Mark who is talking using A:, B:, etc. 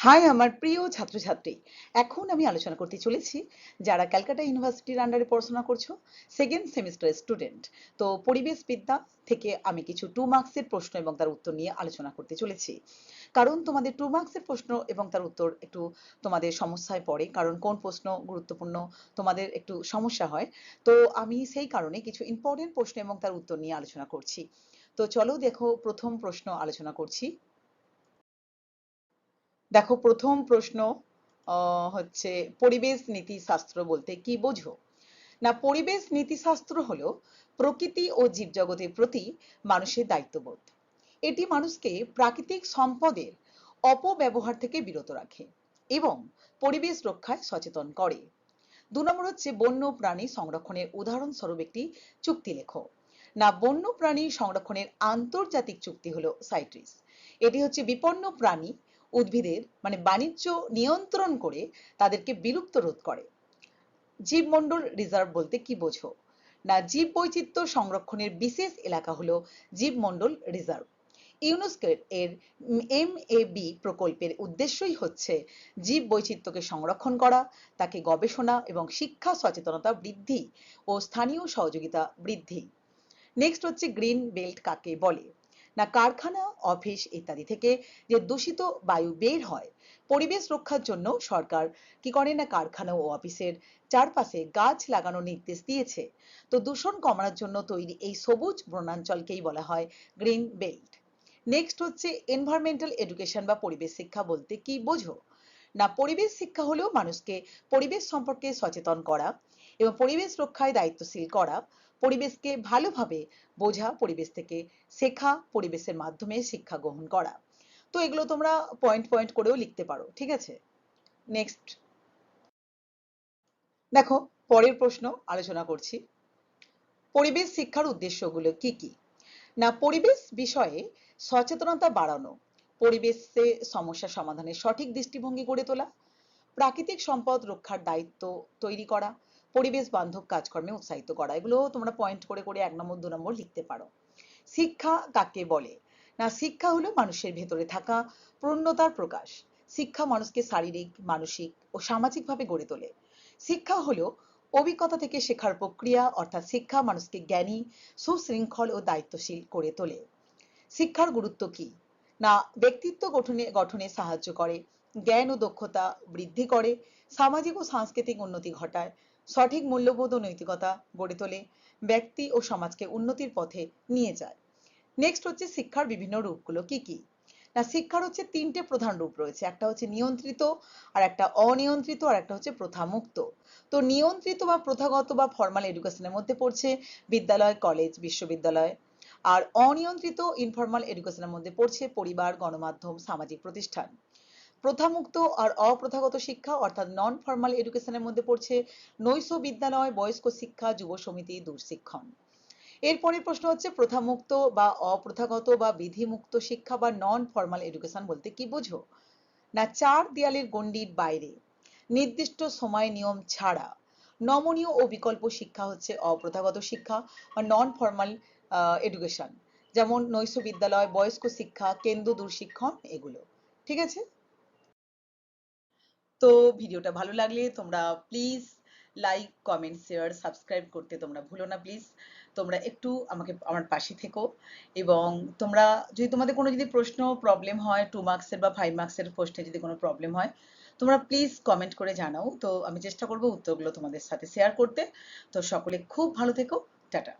A: High আমার প্রিয় ছাত্রছাত্রী। এখন আমি আলোচনা করতে চলেছি যারা ক্যালকাটা ইউনিভার্সিটির আন্ডারে পড়াশোনা করছ সেকেন্ড সেমিস্টার স্টুডেন্ট তো পরিবেশ বিদ্যা থেকে আমি কিছু টু মার্কসের প্রশ্ন এবং তার উত্তর নিয়ে আলোচনা করতে চলেছি। কারণ তোমাদের টু মার্কসের প্রশ্ন এবং তার উত্তর একটু তোমাদের সমস্যায় পড়ে, কারণ কোন প্রশ্ন গুরুত্বপূর্ণ তোমাদের একটু সমস্যা হয়। তো আমি সেই কারণে কিছু ইম্পর্টেন্ট প্রশ্ন এবং তার উত্তর নিয়ে আলোচনা করছি। তো চলো দেখো প্রথম প্রশ্ন আলোচনা করছি। দেখো, প্রথম প্রশ্ন হচ্ছে পরিবেশ নীতিশাস্ত্র বলতে কি বোঝো? না, পরিবেশ নীতিশাস্ত্র হলো প্রকৃতি ও জীবজগতের প্রতি মানুষের দায়িত্ববোধ। এটি মানুষকে প্রাকৃতিক সম্পদের অপব্যবহার থেকে বিরত রাখে এবং পরিবেশ রক্ষায় সচেতন করে। দু নম্বর হচ্ছে বন্য প্রাণী সংরক্ষণের উদাহরণস্বরূপ একটি চুক্তি লেখো। না, বন্য প্রাণী সংরক্ষণের আন্তর্জাতিক চুক্তি হলো সাইট্রিস। এটি হচ্ছে বিপন্ন প্রাণী উদ্ভিদের মানে বাণিজ্য নিয়ন্ত্রণ করে তাদেরকে বিলুপ্ত রোধ করে। জীবমণ্ডল রিজার্ভ বলতে কি বোঝো? না জীব বৈচিত্র্য সংরক্ষণের বিশেষ এলাকা হলো জীবমণ্ডল রিজার্ভ। ইউনেস্কোর এর এম এ বি প্রকল্পের উদ্দেশ্যই হচ্ছে জীব বৈচিত্র্যকে সংরক্ষণ করা, তাকে গবেষণা এবং শিক্ষা সচেতনতা বৃদ্ধি ও স্থানীয় সহযোগিতা বৃদ্ধি। নেক্সট হচ্ছে গ্রিন বেল্ট কাকে বলে? না কারখানা, অফিস ইত্যাদি থেকে যে দূষিত বায়ু বের হয়, পরিবেশ রক্ষার জন্য সরকার কি করে না কারখানা ও অফিসের চারপাশে গাছ লাগানোর নির্দেশ দিয়েছে। তো দূষণ কমানোর জন্য তৈরি এই সবুজ বনাঞ্চলকেই বলা হয় গ্রিন বেল্ট। নেক্সট হচ্ছে এনভায়রনমেন্টাল এডুকেশন বা পরিবেশ শিক্ষা বলতে কি বোঝো? না, পরিবেশ শিক্ষা হলো মানুষকে পরিবেশ সম্পর্কে সচেতন করা এবং পরিবেশ রক্ষায় দায়িত্বশীল করা পরিবেশকে ভালোভাবে বোঝা, পরিবেশ থেকে শেখা, পরিবেশের মাধ্যমে শিক্ষা গ্রহণ করা। তো এগুলো তোমরা পয়েন্ট পয়েন্ট করেও লিখতে পারো, ঠিক আছে? নেক্সট দেখো, পরের প্রশ্ন আলোচনা করছি। পরিবেশ শিক্ষার উদ্দেশ্যগুলো কি কি? না, পরিবেশ বিষয়ে সচেতনতা বাড়ানো, পরিবেশে সমস্যা সমাধানের সঠিক দৃষ্টিভঙ্গি গড়ে তোলা, প্রাকৃতিক সম্পদ রক্ষার দায়িত্ব তৈরি করা পরিবেশ বান্ধব কাজকর্মে উৎসাহিত করা। এগুলো তোমরা পয়েন্ট করে করে এক নম্বর, দু নম্বর লিখতে পারো। শিক্ষা কাকে বলে? না, শিক্ষা হলো মানুষের ভেতরে থাকা প্রণ্যতার প্রকাশ। শিক্ষা মানুষকে শারীরিক, মানসিক ও সামাজিকভাবে গড়ে তোলে। শিক্ষা হলো অভিজ্ঞতা থেকে শেখার প্রক্রিয়া, অর্থাৎ শিক্ষা মানুষকে জ্ঞানী, সুশৃঙ্খল ও দায়িত্বশীল করে তোলে। শিক্ষার গুরুত্ব কি? না, ব্যক্তিত্ব গঠনে গঠনে সাহায্য করে, জ্ঞান ও দক্ষতা বৃদ্ধি করে, সামাজিক ও সাংস্কৃতিক উন্নতি ঘটায় সঠিক মূল্যবোধ ও নৈতিকতা গড়ে তোলে, ব্যক্তি ও সমাজকে উন্নতির পথে নিয়ে যায়। নেক্সট হচ্ছে শিক্ষার বিভিন্ন রূপগুলো কি কি? না শিক্ষার হচ্ছে তিনটে প্রধান রূপ রয়েছে। একটা হচ্ছে নিয়ন্ত্রিত, আর একটা অনিয়ন্ত্রিত, আর একটা হচ্ছে প্রথামুক্ত। তো নিয়ন্ত্রিত বা প্রথাগত বা ফর্মাল এডুকেশনের মধ্যে পড়ছে বিদ্যালয় কলেজ বিশ্ববিদ্যালয়। আর অনিয়ন্ত্রিত ইনফর্মাল এডুকেশনের মধ্যে পড়ছে পরিবার, গণমাধ্যম, সামাজিক প্রতিষ্ঠান। প্রথামুক্ত আর অপ্রথাগত শিক্ষা, অর্থাৎ নন ফর্মাল এডুকেশনের মধ্যে পড়ছে নৈশ বিদ্যালয়, বয়স্ক শিক্ষা, যুব সমিতি, দূরশিক্ষণ। এরপরের প্রশ্ন হচ্ছে, প্রথামুক্ত বা অপ্রথাগত বা বিধিমুক্ত শিক্ষা বা নন ফর্মাল এডুকেশন বলতে কি বোঝো? না, চার দেয়ালের গণ্ডির বাইরে, নির্দিষ্ট সময় নিয়ম ছাড়া নমনীয় ও বিকল্প শিক্ষা হচ্ছে অপ্রথাগত শিক্ষা বা নন ফর্মাল এডুকেশন যেমন নৈশ বিদ্যালয়, বয়স্ক শিক্ষা, কেন্দ্র দূরশিক্ষণ, এগুলো। ঠিক আছে? তো ভিডিওটা ভালো লাগলে তোমরা please like comment share subscribe করতে তোমরা ভুলো না প্লিজ তোমরা একটু আমাকে, আমার পাশে থেকো। এবং তোমরা যদি তোমাদের কোনো যদি প্রশ্ন প্রবলেম হয় টু মার্কসের বা ফাইভ মার্কসের প্রশ্নে যদি কোনো প্রবলেম হয়, তোমরা প্লিজ কমেন্ট করে জানাও। তো আমি চেষ্টা করব উত্তরগুলো তোমাদের সাথে শেয়ার করতে। তো সকলে খুব ভালো থেকো। টাটা।